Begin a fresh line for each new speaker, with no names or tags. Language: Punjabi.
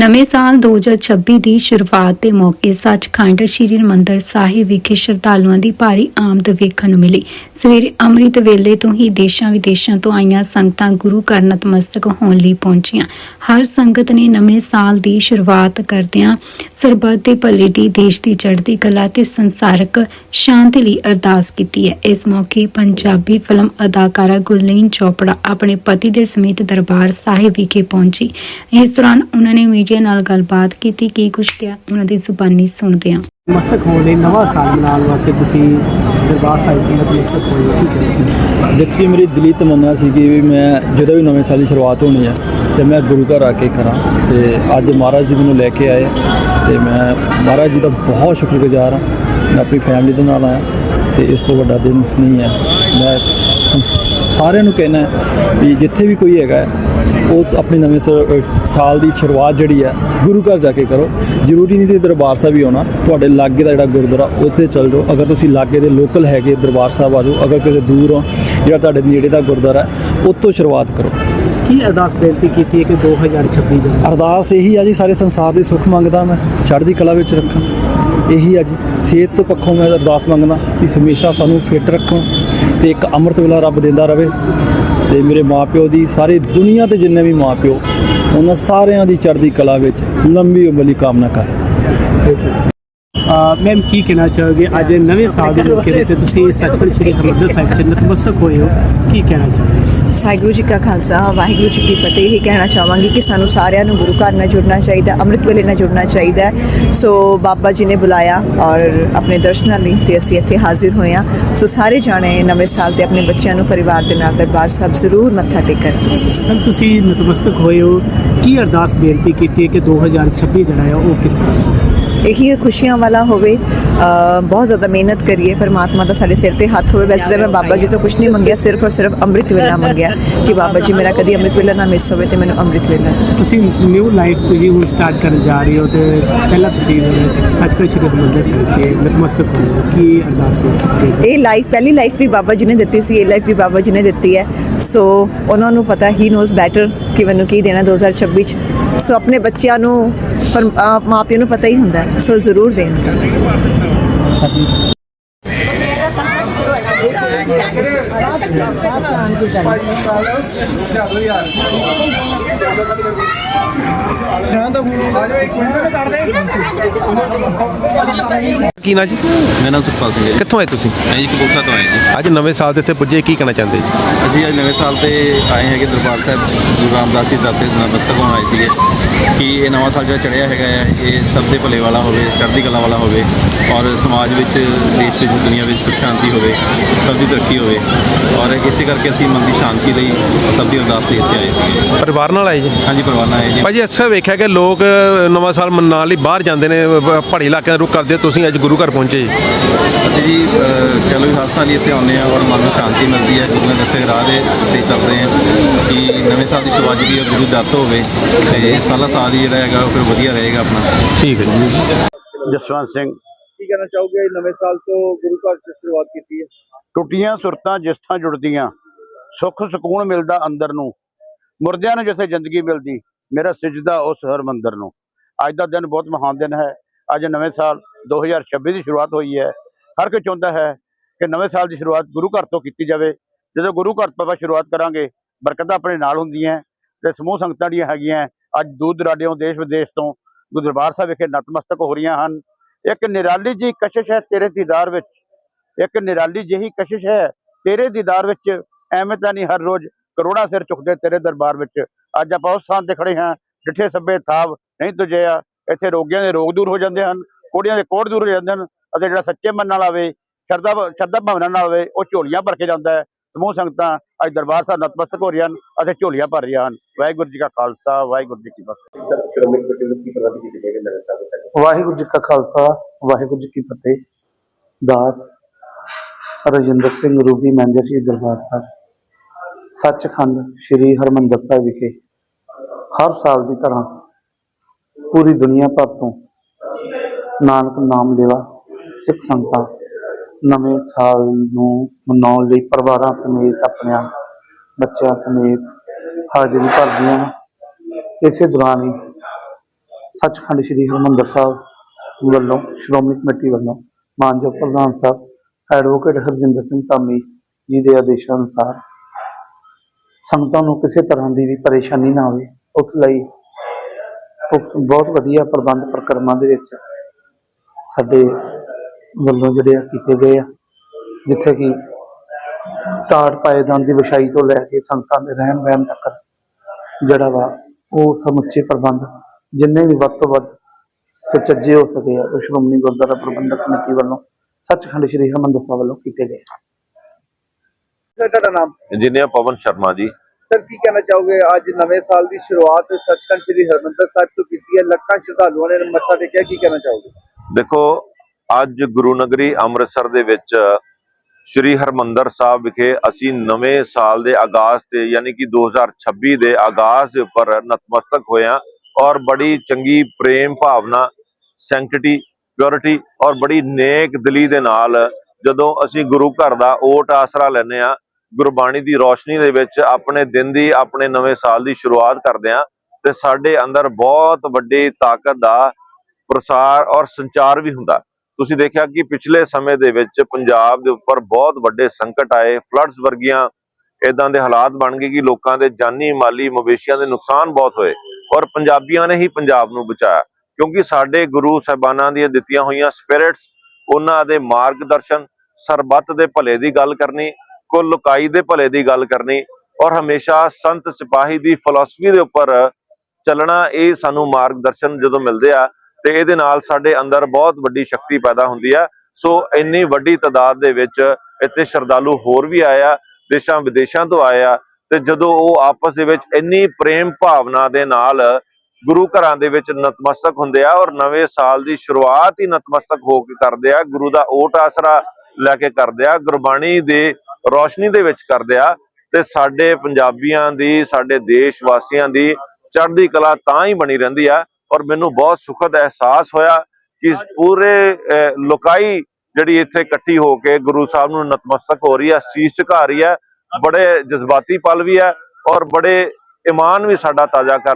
ਨਵੇਂ ਸਾਲ 2026 ਦੀ ਸ਼ੁਰੂਆਤ ਦੇ ਮੌਕੇ ਸੱਚਖੰਡ ਸ੍ਰੀ ਹਰਿਮੰਦਰ ਸਾਹਿਬ ਵਿਖੇ ਸ਼ਰਧਾਲੂਆਂ ਦੀ ਭਾਰੀ ਆਮਦ ਵੇਖਣ ਨੂੰ ਮਿਲੀ। ਸਵੇਰੇ ਅੰਮ੍ਰਿਤ ਵੇਲੇ ਤੋਂ ਹੀ ਦੇਸ਼ਾਂ ਵਿਦੇਸ਼ਾਂ ਤੋਂ ਆਈਆਂ ਸੰਗਤਾਂ ਗੁਰੂ ਘਰ ਨਤਮਸਤਕ ਹੋਣ ਲਈ ਪਹੁੰਚੀਆਂ। ਹਰ ਸੰਗਤ ਨੇ ਨਵੇਂ ਸਾਲ ਦੀ ਸ਼ੁਰੂਆਤ ਕਰਦਿਆਂ ਸਰਬੱਤ ਦੇ ਭਲੇ ਦੀ, ਦੇਸ਼ ਦੀ ਚੜ੍ਹਦੀ ਕਲਾ ਤੇ ਸੰਸਾਰਕ ਸ਼ਾਂਤੀ ਲਈ ਅਰਦਾਸ ਕੀਤੀ ਹੈ। ਇਸ ਮੌਕੇ ਪੰਜਾਬੀ ਫਿਲਮ ਅਦਾਕਾਰਾ ਗੁਰਲੀਨ ਚੋਪੜਾ ਆਪਣੇ ਪਤੀ ਦੇ ਸਮੇਤ ਦਰਬਾਰ ਸਾਹਿਬ ਵਿਖੇ ਪਹੁੰਚੀ। ਇਸ ਦੌਰਾਨ ਉਹਨਾਂ ਨੇ ਮੀਡੀਆ ਨਾਲ ਗੱਲਬਾਤ ਕੀਤੀ ਕੀ ਕੁਝ ਕਿਹਾ ਉਹਨਾਂ ਦੀ ਜ਼ੁਬਾਨੀ ਸੁਣਦੇ ਹਾਂ
ਮਸਤਕ ਹੋਣ ਲਈ ਨਵਾਂ ਸਾਲ ਮਨਾਉਣ ਵਾਸਤੇ ਤੁਸੀਂ ਦਰਬਾਰ ਸਾਹਿਬ ਦੇ ਮਸਤਕ ਹੋਏ ਹੋ ਕੀ ਕਹਿੰਦੇ
ਦੇਖੀ ਮੇਰੀ ਦਿਲੀ ਤਮੰਨਾ ਸੀ ਕਿ ਵੀ ਮੈਂ ਜਦੋਂ ਵੀ ਨਵੇਂ ਸਾਲ ਦੀ ਸ਼ੁਰੂਆਤ ਹੋਣੀ ਹੈ ਤੇ ਮੈਂ ਗੁਰੂ ਘਰ ਆ ਕੇ ਕਰਾਂ। ਤੇ ਅੱਜ ਮਹਾਰਾਜ ਜੀ ਮੈਨੂੰ ਲੈ ਕੇ ਆਏ ਤੇ ਮੈਂ ਮਹਾਰਾਜ ਜੀ ਦਾ ਬਹੁਤ ਸ਼ੁਕਰਗੁਜ਼ਾਰ ਹਾਂ। ਮੈਂ ਆਪਣੀ ਫੈਮਿਲੀ ਦੇ ਨਾਲ ਆਇਆ ਤੇ ਇਸ ਤੋਂ ਵੱਡਾ ਦਿਨ ਨਹੀਂ ਹੈ। ਮੈਂ ਸਾਰਿਆਂ ਨੂੰ ਕਹਿਣਾ ਵੀ ਜਿੱਥੇ ਵੀ ਕੋਈ ਹੈਗਾ ਉਹ ਆਪਣੇ ਨਵੇਂ ਸਾਲ ਦੀ ਸ਼ੁਰੂਆਤ ਜਿਹੜੀ ਹੈ ਗੁਰੂ ਘਰ ਜਾ ਕੇ ਕਰੋ। ਜ਼ਰੂਰੀ ਨਹੀਂ ਤੇ ਦਰਬਾਰ ਸਾਹਿਬ ਹੀ ਆਉਣਾ। ਤੁਹਾਡੇ ਲਾਗੇ ਦਾ ਜਿਹੜਾ ਗੁਰਦੁਆਰਾ ਉੱਥੇ ਚੱਲ ਜਾਓ। ਅਗਰ ਤੁਸੀਂ ਲਾਗੇ ਦੇ ਲੋਕਲ ਹੈਗੇ ਦਰਬਾਰ ਸਾਹਿਬ ਆ ਜਾਓ। ਅਗਰ ਕਿਤੇ ਦੂਰ ਹੋ ਜਿਹੜਾ ਤੁਹਾਡੇ ਨੇੜੇ ਦਾ ਗੁਰਦੁਆਰਾ ਉੱਥੋਂ ਸ਼ੁਰੂਆਤ ਕਰੋ।
ਕੀ ਅਰਦਾਸ ਬੇਨਤੀ ਕੀਤੀ ਹੈ ਕਿ 2026 ਜਨ
ਅਰਦਾਸ ਇਹੀ ਆ ਜੀ ਸਾਰੇ ਸੰਸਾਰ ਦੀ ਸੁੱਖ ਮੰਗਦਾ ਮੈਂ। ਚੜ੍ਹਦੀ ਕਲਾ ਵਿੱਚ ਰੱਖਾਂ। ਇਹੀ ਆ ਜੀ ਸਿਹਤ ਤੋਂ ਪੱਖੋਂ ਮੈਂ ਅਰਦਾਸ ਮੰਗਦਾ ਵੀ ਹਮੇਸ਼ਾ ਸਾਨੂੰ ਫਿੱਟ ਰੱਖਣ ਤੇ ਇੱਕ ਅੰਮ੍ਰਿਤ ਵੇਲਾ ਰੱਬ ਦਿੰਦਾ ਰਵੇ ਤੇ ਮੇਰੇ ਮਾਪਿਓ ਦੀ ਸਾਰੀ ਦੁਨੀਆ ਤੇ ਜਿੰਨੇ ਵੀ ਮਾਪਿਓ, ਉਹਨਾਂ ਸਾਰਿਆਂ ਦੀ ਚੜ੍ਹਦੀ ਕਲਾ ਵਿੱਚ ਲੰਬੀ ਉਮਰ ਦੀ ਕਾਮਨਾ ਕਰ
ਮੈਮ ਕੀ ਕਹਿਣਾ ਚਾਹੋਗੇ? ਅੱਜ ਨਵੇਂ ਸਾਲ ਦੇ ਮੌਕੇ ਉੱਤੇ ਤੁਸੀਂ ਸੱਚਖੰਡ ਸ੍ਰੀ ਹਰਿਮੰਦਰ ਸਾਹਿਬ ਚ ਨਤਮਸਤਕ ਹੋਏ ਹੋ। ਕੀ ਕਹਿਣਾ ਚਾਹੋਗੇ?
ਵਾਹਿਗੁਰੂ ਜੀ ਕਾ ਖਾਲਸਾ ਵਾਹਿਗੁਰੂ ਜੀ ਕੀ ਫਤਿਹ। ਇਹ ਕਹਿਣਾ ਚਾਹਾਂਗੀ ਕਿ ਸਾਨੂੰ ਸਾਰਿਆਂ ਨੂੰ ਗੁਰੂ ਘਰ ਨਾਲ ਜੁੜਨਾ ਚਾਹੀਦਾ ਅੰਮ੍ਰਿਤ ਵੇਲੇ ਨਾਲ ਜੁੜਨਾ ਚਾਹੀਦਾ। ਸੋ ਬਾਬਾ ਜੀ ਨੇ ਬੁਲਾਇਆ ਔਰ ਆਪਣੇ ਦਰਸ਼ਨਾਂ ਲਈ ਤੇ ਅਸੀਂ ਇੱਥੇ ਹਾਜ਼ਰ ਹੋਏ ਹਾਂ। ਸੋ ਸਾਰੇ ਜਾਣੇ ਨਵੇਂ ਸਾਲ ਤੇ ਆਪਣੇ ਬੱਚਿਆਂ ਨੂੰ ਪਰਿਵਾਰ ਦੇ ਨਾਲ ਦਰਬਾਰ ਸਾਹਿਬ ਜ਼ਰੂਰ ਮੱਥਾ ਟੇਕਣ।
ਤੁਸੀਂ ਨਤਮਸਤਕ ਹੋਏ ਹੋ। ਕੀ ਅਰਦਾਸ ਬੇਨਤੀ ਕੀਤੀ ਹੈ ਕਿ 2026 ਜਿਹੜਾ ਹੈ ਉਹ ਕਿਸ ਤਰ੍ਹਾਂ
ਇਹੀ ਖੁਸ਼ੀਆਂ ਵਾਲਾ ਹੋਵੇ ਬਹੁਤ ਜ਼ਿਆਦਾ ਮਿਹਨਤ ਕਰੀਏ ਪਰਮਾਤਮਾ ਦਾ ਸਾਡੇ ਸਿਰ ਤੇ ਹੱਥ ਹੋਵੇ। ਵੈਸੇ ਤਾਂ ਮੈਂ ਬਾਬਾ ਜੀ ਤੋਂ ਕੁਝ ਨਹੀਂ ਮੰਗਿਆ ਸਿਰਫ ਔਰ ਸਿਰਫ ਅੰਮ੍ਰਿਤ ਵੇਲਾ ਮੰਗਿਆ ਕਿ ਬਾਬਾ ਜੀ ਮੇਰਾ ਕਦੀ ਅੰਮ੍ਰਿਤ ਵੇਲਾ ਨਾ ਮਿਸ ਹੋਵੇ ਤੇ ਮੈਨੂੰ ਅੰਮ੍ਰਿਤ ਵੇਲਾ।
ਤੁਸੀਂ ਨਿਊ ਲਾਈਫ ਤੁਸੀਂ ਹੁਣ ਸਟਾਰਟ ਕਰਨ ਜਾ ਰਹੇ ਹੋ ਤੇ ਪਹਿਲਾਂ ਤੁਸੀਂ ਸੱਚਖੰਡ ਸ੍ਰੀ ਹਰਿਮੰਦਰ ਸਾਹਿਬ ਚ ਨਤਮਸਤਕ ਹੋ ਕੀ ਅਰਦਾਸ ਕੀਤੀ
ਇਹ ਲਾਈਫ ਪਹਿਲੀ ਲਾਈਫ ਵੀ ਬਾਬਾ ਜੀ ਨੇ ਦਿੱਤੀ ਸੀ ਇਹ ਲਾਈਫ ਵੀ ਬਾਬਾ ਜੀ ਨੇ ਦਿੱਤੀ ਹੈ। ਸੋ ਉਹਨਾਂ ਨੂੰ ਪਤਾ ਹੀ ਨੋਜ਼ ਬੈਟਰ ਕਿ ਮੈਨੂੰ ਕੀ ਦੇਣਾ 2026 ਚ। ਸੋ ਆਪਣੇ ਬੱਚਿਆਂ ਨੂੰ ਪਰ ਮਾਪਿਆਂ ਨੂੰ ਪਤਾ ਹੀ ਹੁੰਦਾ ਹੈ, ਸੋ ਜ਼ਰੂਰ ਦੇਣ
ਕੀ ਨਾ ਜੀ?
ਮੇਰਾ ਨਾਮ ਸੁਖਪਾਲ ਸਿੰਘ ਹੈ ਜੀ।
ਕਿੱਥੋਂ ਆਏ ਤੁਸੀਂ?
ਮੈਂ ਜੀ ਕਪੂਰਥਲਾ ਤੋਂ ਆਇਆ ਜੀ।
ਅੱਜ ਨਵੇਂ ਸਾਲ ਦੇ ਇੱਥੇ ਪੁੱਜੇ ਕੀ ਕਹਿਣਾ ਚਾਹੁੰਦੇ ਜੀ?
ਅਸੀਂ ਅੱਜ ਨਵੇਂ ਸਾਲ ਤੇ ਆਏ ਹੈਗੇ ਦਰਬਾਰ ਸਾਹਿਬ ਗੁਰੂ ਰਾਮਦਾਸ ਜੀ ਦਾ ਤੇ ਨਮਸਤਕ ਹੋਣ ਆਏ ਸੀਗੇ। ਕਿ ਇਹ ਨਵਾਂ ਸਾਲ ਜਿਹੜਾ ਚੜ੍ਹਿਆ ਹੈਗਾ ਹੈ ਇਹ ਸਭ ਦੇ ਭਲੇ ਵਾਲਾ ਹੋਵੇ ਚੜ੍ਹਦੀ ਕਲਾ ਵਾਲਾ ਹੋਵੇ ਔਰ ਸਮਾਜ ਵਿੱਚ ਦੇਸ਼ ਵਿੱਚ ਦੁਨੀਆ ਵਿੱਚ ਸੁਖ ਸ਼ਾਂਤੀ ਹੋਵੇ ਸਭ ਦੀ ਤਰੱਕੀ ਹੋਵੇ ਔਰ ਇਸੇ ਕਰਕੇ ਅਸੀਂ ਮਨ ਦੀ ਸ਼ਾਂਤੀ ਲਈ ਸਭ ਦੀ ਅਰਦਾਸ ਲਈ ਇੱਥੇ ਆਏ ਸੀਗੇ
ਪਰਿਵਾਰ ਨਾਲ ਆਏ ਜੀ?
ਹਾਂਜੀ ਪਰਿਵਾਰ ਨਾਲ ਆਏ ਜੀ।
ਭਾਜੀ ਅਕਸਰ ਵੇਖਿਆ ਕਿ ਲੋਕ ਨਵਾਂ ਸਾਲ ਮਨਾਉਣ ਲਈ ਬਾਹਰ ਜਾਂਦੇ ਨੇ ਪਹਾੜੀ ਇਲਾਕਿਆਂ ਦਾ ਰੁਖ ਕਰਦੇ ਤੁਸੀਂ ਅੱਜ ਗੁਰੂ ਘਰ ਪਹੁੰਚੇ ਜੀ।
ਅਸੀਂ ਜੀ ਚਲੋ ਹਰ ਸਾਲ ਇੱਥੇ ਆਉਂਦੇ ਆ ਔਰ ਮਨ ਨੂੰ ਸ਼ਾਂਤੀ ਮਿਲਦੀ ਹੈ ਗੁਰੂ ਨੇ ਦੱਸੇ ਰਾਹ ਦੇ ਤੇ ਚੱਲਦੇ ਆ ਕਿ ਨਵੇਂ ਸਾਲ ਦੀ ਸ਼ੁਰੂਆਤ ਜਿਹੜੀ ਹੈ ਗੁਰੂ ਦਰ ਤੋਂ ਹੋਵੇ ਤੇ ਸਾਲਾ ਸਾਲ ਹੀ ਜਿਹੜਾ ਹੈਗਾ ਉਹ ਫਿਰ ਵਧੀਆ ਰਹੇਗਾ ਆਪਣਾ।
ਠੀਕ ਹੈ ਜੀ।
ਜਸਵੰਤ ਸਿੰਘ।
ਕੀ ਕਹਿਣਾ ਚਾਹੋਗੇ? ਨਵੇਂ ਸਾਲ ਤੋਂ ਗੁਰੂ ਘਰ ਦੀ ਸ਼ੁਰੂਆਤ ਕੀਤੀ ਹੈ।
ਟੁੱਟੀਆਂ ਸੁਰਤਾਂ ਜਿਸ ਥਾਂ ਜੁੜਦੀਆਂ ਸੁੱਖ ਸਕੂਨ ਮਿਲਦਾ ਅੰਦਰ ਨੂੰ। ਮੁਰਦਿਆਂ ਨੂੰ ਜਿਵੇਂ ਜ਼ਿੰਦਗੀ ਮਿਲਦੀ ਮੇਰਾ ਸਜਦਾ ਉਸ ਹਰਮੰਦਰ ਨੂੰ। ਅੱਜ ਦਾ ਦਿਨ ਬਹੁਤ ਮਹਾਨ ਦਿਨ ਹੈ। ਅੱਜ ਨਵੇਂ ਸਾਲ 2026 ਦੀ ਸ਼ੁਰੂਆਤ ਹੋਈ ਹੈ। ਹਰ ਕੋਈ ਚਾਹੁੰਦਾ ਹੈ ਕਿ ਨਵੇਂ ਸਾਲ ਦੀ ਸ਼ੁਰੂਆਤ ਗੁਰੂ ਘਰ ਤੋਂ ਕੀਤੀ ਜਾਵੇ। ਜਦੋਂ ਗੁਰੂ ਘਰ ਤੋਂ ਆਪਾਂ ਸ਼ੁਰੂਆਤ ਕਰਾਂਗੇ ਬਰਕਤਾਂ ਆਪਣੇ ਨਾਲ ਹੁੰਦੀਆਂ ਤੇ ਸਮੂਹ ਸੰਗਤਾਂ ਜਿਹੜੀਆਂ ਹੈਗੀਆਂ ਅੱਜ ਦੂਰ ਦਰਾਡਿਓਂ ਦੇਸ਼ ਵਿਦੇਸ਼ ਤੋਂ ਗੁਰੂ ਸਾਹਿਬ ਵਿਖੇ ਨਤਮਸਤਕ ਹੋ ਰਹੀਆਂ ਹਨ। ਇੱਕ ਨਿਰਾਲੀ ਜੀ ਕਸ਼ਿਸ਼ ਹੈ ਤੇਰੇ ਦੀਦਾਰ ਵਿੱਚ। ਇੱਕ ਨਿਰਾਲੀ ਜਿਹੀ ਕਸ਼ਿਸ਼ ਹੈ ਤੇਰੇ ਦੀਦਾਰ ਵਿੱਚ। ਐਵੇਂ ਤਾਂ ਨਹੀਂ ਹਰ ਰੋਜ਼ ਕਰੋੜਾਂ ਸਿਰ ਚੁੱਕਦੇ ਤੇਰੇ ਦਰਬਾਰ ਵਿੱਚ। ਅੱਜ ਆਪਾਂ ਉਸ ਸਥਾਨ ਤੇ ਖੜੇ ਹਾਂ, ਜਿੱਥੇ ਸੱਬੇ ਥਾਵ ਨਹੀਂ ਤੁਜਿਆ। ਇੱਥੇ ਰੋਗੀਆਂ ਦੇ ਰੋਗ ਦੂਰ ਹੋ ਜਾਂਦੇ ਹਨ, ਕੋੜੀਆਂ ਦੇ ਕੋੜ ਦੂਰ ਹੋ ਜਾਂਦੇ ਹਨ ਅਤੇ ਜਿਹੜਾ ਸੱਚੇ ਮਨ ਨਾਲ ਆਵੇ, ਸ਼ਰਧਾ ਸ਼ਰਧਾ ਭਾਵਨਾ ਨਾਲ ਆਵੇ, ਉਹ ਝੋਲੀਆਂ ਭਰ ਕੇ ਜਾਂਦਾ ਹੈ। ਸਮੂਹ ਸੰਗਤਾਂ ਅੱਜ ਦਰਬਾਰ ਸਾਹਿਬ ਨਤਮਸਤਕ ਹੋ ਰਹੀਆਂ ਹਨ ਅਤੇ ਝੋਲੀਆਂ ਭਰ ਰਹੀਆਂ ਹਨ। ਵਾਹਿਗੁਰੂ ਜੀ ਕਾ ਖਾਲਸਾ ਵਾਹਿਗੁਰੂ ਜੀ ਕੀ ਫਤਿਹ।
ਵਾਹਿਗੁਰੂ ਜੀ ਕਾ ਖਾਲਸਾ ਵਾਹਿਗੁਰੂ ਜੀ ਕੀ ਫਤਿਹ। ਦਾਸ ਰਜਿੰਦਰ ਸਿੰਘ ਰੂਬੀ ਮੈਨੇਜਰ ਜੀ ਦਰਬਾਰ ਸਾਹਿਬ। ਸੱਚਖੰਡ ਸ੍ਰੀ ਹਰਮੰਦਰ ਸਾਹਿਬ ਵਿਖੇ ਹਰ ਸਾਲ ਦੀ ਤਰ੍ਹਾਂ ਪੂਰੀ ਦੁਨੀਆ ਭਰ ਤੋਂ ਨਾਨਕ ਨਾਮ ਲੈਵਾ ਸਿੱਖ ਸੰਗਤਾਂ ਨਵੇਂ ਸਾਲ ਨੂੰ ਮਨਾਉਣ ਲਈ ਪਰਿਵਾਰਾਂ ਸਮੇਤ, ਆਪਣਿਆਂ ਬੱਚਿਆਂ ਸਮੇਤ ਹਾਜ਼ਰੀ ਭਰਦੀਆਂ ਇਸੇ ਦੌਰਾਨ ਹੀ ਸੱਚਖੰਡ ਸ੍ਰੀ ਹਰਿਮੰਦਰ ਸਾਹਿਬ ਵੱਲੋਂ ਸ਼੍ਰੋਮਣੀ ਕਮੇਟੀ ਵੱਲੋਂ ਮਾਨਯੋਗ ਪ੍ਰਧਾਨ ਸਾਹਿਬ ਐਡਵੋਕੇਟ ਹਰਜਿੰਦਰ ਸਿੰਘ ਧਾਮੀ ਜੀ ਦੇ ਆਦੇਸ਼ਾਂ ਅਨੁਸਾਰ ਸੰਗਤਾਂ ਨੂੰ ਕਿਸੇ ਤਰ੍ਹਾਂ ਦੀ ਵੀ ਪਰੇਸ਼ਾਨੀ ਨਾ ਆਵੇ, ਉਸ ਲਈ ਬਹੁਤ ਵਧੀਆ ਪ੍ਰਬੰਧ ਪ੍ਰਕਰਮਾਂ ਦੇ ਵਿੱਚ ਸਾਡੇ ਵੱਲੋਂ ਜਿਹੜੇ ਆ ਕੀਤੇ ਗਏ ਆ ਜਿੱਥੇ ਕਿ ਟਾਟ ਪਾਏਦਾਨ ਦੀ ਵਿਛਾਈ ਤੋਂ ਲੈ ਕੇ ਸੰਗਤਾਂ ਦੇ ਰਹਿਣ ਬਹਿਣ ਤੱਕ ਜਿਹੜਾ ਵਾ ਉਹ ਸਮੁੱਚੇ ਪ੍ਰਬੰਧ ਜਿੰਨੇ ਵੀ ਵੱਧ ਤੋਂ ਵੱਧ ਸੁਚੱਜੇ ਹੋ ਸਕੇ ਆ ਉਹ ਸ਼੍ਰੋਮਣੀ ਗੁਰਦੁਆਰਾ ਪ੍ਰਬੰਧਕ ਕਮੇਟੀ ਵੱਲੋਂ ਸੱਚਖੰਡ ਸ੍ਰੀ ਹਰਿਮੰਦਰ ਸਾਹਿਬ ਵੱਲੋਂ ਕੀਤੇ ਗਏ
ਸਰ ਤੁਹਾਡਾ ਨਾਮ?
ਇੰਜੀਨੀਅਰ ਪਵਨ ਸ਼ਰਮਾ ਜੀ।
ਸਰ ਕੀ ਕਹਿਣਾ ਚਾਹੋਗੇ? ਅੱਜ ਨਵੇਂ ਸਾਲ ਦੀ ਸ਼ੁਰੂਆਤ ਸੱਚਖੰਡ ਸ੍ਰੀ ਹਰਿਮੰਦਰ ਸਾਹਿਬ ਤੋਂ ਕੀਤੀ ਹੈ। ਲੱਖਾਂ ਸ਼ਰਧਾਲੂਆਂ ਨੇ ਮੱਥਾ ਟੇਕਿਆ ਕੀ ਕਹਿਣਾ ਚਾਹੋਗੇ?
ਦੇਖੋ ਅੱਜ ਗੁਰੂ ਨਗਰੀ ਅੰਮ੍ਰਿਤਸਰ ਦੇ ਵਿੱਚ ਸ੍ਰੀ ਹਰਮੰਦਰ ਸਾਹਿਬ ਵਿਖੇ ਅਸੀਂ ਨਵੇਂ ਸਾਲ ਦੇ ਆਗਾਜ਼ ਤੇ ਯਾਨੀ ਕਿ 2026 ਦੇ ਆਗਾਜ਼ ਦੇ ਉੱਪਰ ਨਤਮਸਤਕ ਹੋਏ ਹਾਂ ਔਰ ਬੜੀ ਚੰਗੀ ਪ੍ਰੇਮ ਭਾਵਨਾ ਸੈਂਕਟਿਟੀ ਪਿਓਰਿਟੀ ਔਰ ਬੜੀ ਨੇਕ ਦਿਲੀ ਦੇ ਨਾਲ ਜਦੋਂ ਅਸੀਂ ਗੁਰੂ ਘਰ ਦਾ ਓਟ ਆਸਰਾ ਲੈਂਦੇ ਆ ਗੁਰਬਾਣੀ ਦੀ ਰੋਸ਼ਨੀ ਦੇ ਵਿੱਚ ਆਪਣੇ ਦਿਨ ਦੀ, ਆਪਣੇ ਨਵੇਂ ਸਾਲ ਦੀ ਸ਼ੁਰੂਆਤ ਕਰਦੇ ਆ ਤੇ ਸਾਡੇ ਅੰਦਰ ਬਹੁਤ ਵੱਡੀ ਤਾਕਤ ਦਾ ਪ੍ਰਸਾਰ ਔਰ ਸੰਚਾਰ ਵੀ ਹੁੰਦਾ। ਤੁਸੀਂ ਦੇਖਿਆ ਕਿ ਪਿਛਲੇ ਸਮੇਂ ਦੇ ਵਿੱਚ ਪੰਜਾਬ ਦੇ ਉੱਪਰ ਬਹੁਤ ਵੱਡੇ ਸੰਕਟ ਆਏ ਫਲੱਡਸ ਵਰਗੀਆਂ ਇਦਾਂ ਦੇ ਹਾਲਾਤ ਬਣ ਗਏ ਕਿ ਲੋਕਾਂ ਦੇ ਜਾਨੀ ਮਾਲੀ ਮਵੇਸ਼ੀਆਂ ਦੇ ਨੁਕਸਾਨ ਬਹੁਤ ਹੋਏ ਔਰ ਪੰਜਾਬੀਆਂ ਨੇ ਹੀ ਪੰਜਾਬ ਨੂੰ ਬਚਾਇਆ, ਕਿਉਂਕਿ ਸਾਡੇ ਗੁਰੂ ਸਾਹਿਬਾਨਾਂ ਦੀਆਂ ਦਿੱਤੀਆਂ ਹੋਈਆਂ ਸਪਿਰਿਟਸ ਉਹਨਾਂ ਦੇ ਮਾਰਗਦਰਸ਼ਨ, ਸਰਬੱਤ ਦੇ ਭਲੇ ਦੀ ਗੱਲ ਕਰਨੀ, ਕੁੱਲ ਲੁਕਾਈ ਦੇ ਭਲੇ ਦੀ ਗੱਲ ਕਰਨੀ ਔਰ ਹਮੇਸ਼ਾ ਸੰਤ ਸਿਪਾਹੀ ਦੀ ਫਿਲਾਸਫੀ ਦੇ ਉੱਪਰ ਚੱਲਣਾ, ਇਹ ਸਾਨੂੰ ਮਾਰਗਦਰਸ਼ਨ ਜਦੋਂ ਮਿਲਦੇ ਆ ਤੇ ਇਹਦੇ ਨਾਲ ਸਾਡੇ ਅੰਦਰ ਬਹੁਤ ਵੱਡੀ ਸ਼ਕਤੀ ਪੈਦਾ ਹੁੰਦੀ ਆ। ਸੋ ਇੰਨੀ ਵੱਡੀ ਤਾਦਾਦ ਦੇ ਵਿੱਚ ਇੱਥੇ ਸ਼ਰਧਾਲੂ ਹੋਰ ਵੀ ਆਏ ਆ, ਦੇਸ਼ਾਂ ਵਿਦੇਸ਼ਾਂ ਤੋਂ ਆਏ ਆ ਤੇ ਜਦੋਂ ਉਹ ਆਪਸ ਦੇ ਵਿੱਚ ਇੰਨੀ ਪ੍ਰੇਮ ਭਾਵਨਾ ਦੇ ਨਾਲ ਗੁਰੂ ਘਰਾਂ ਦੇ ਵਿੱਚ ਨਤਮਸਤਕ ਹੁੰਦੇ ਆ ਔਰ ਨਵੇਂ ਸਾਲ ਦੀ ਸ਼ੁਰੂਆਤ ਹੀ ਨਤਮਸਤਕ ਹੋ ਕੇ ਕਰਦੇ ਆ, ਗੁਰੂ ਦਾ ਓਟ ਆਸਰਾ ਲੈ ਕੇ ਕਰਦੇ ਆ, ਗੁਰਬਾਣੀ ਦੇ ਰੋਸ਼ਨੀ ਦੇ ਵਿੱਚ ਕਰਦੇ ਆ ਤੇ ਸਾਡੇ ਪੰਜਾਬੀਆਂ ਦੀ, ਸਾਡੇ ਦੇਸ਼ ਵਾਸੀਆਂ ਦੀ ਚੜ੍ਹਦੀ ਕਲਾ ਤਾਂ ਹੀ ਬਣੀ ਰਹਿੰਦੀ ਆ ਔਰ ਮੈਨੂੰ ਬਹੁਤ ਸੁਖਦ ਅਹਿਸਾਸ ਹੋਇਆ ਕਿ ਪੂਰੇ ਅਹ, ਲੋਕਾਈ ਜਿਹੜੀ ਇੱਥੇ ਇਕੱਠੀ ਹੋ ਕੇ ਗੁਰੂ ਸਾਹਿਬ ਨੂੰ ਨਤਮਸਤਕ ਹੋ ਰਹੀ ਹੈ ਸੀਸ ਝੁਕਾ ਰਹੀ ਹੈ ਬੜੇ ਜਜ਼ਬਾਤੀ ਪਲ ਵੀ ਹੈ ਔਰ ਬੜੇ ਇਮਾਨ ਵੀ ਸਾਡਾ ਤਾਜ਼ਾ ਕਰ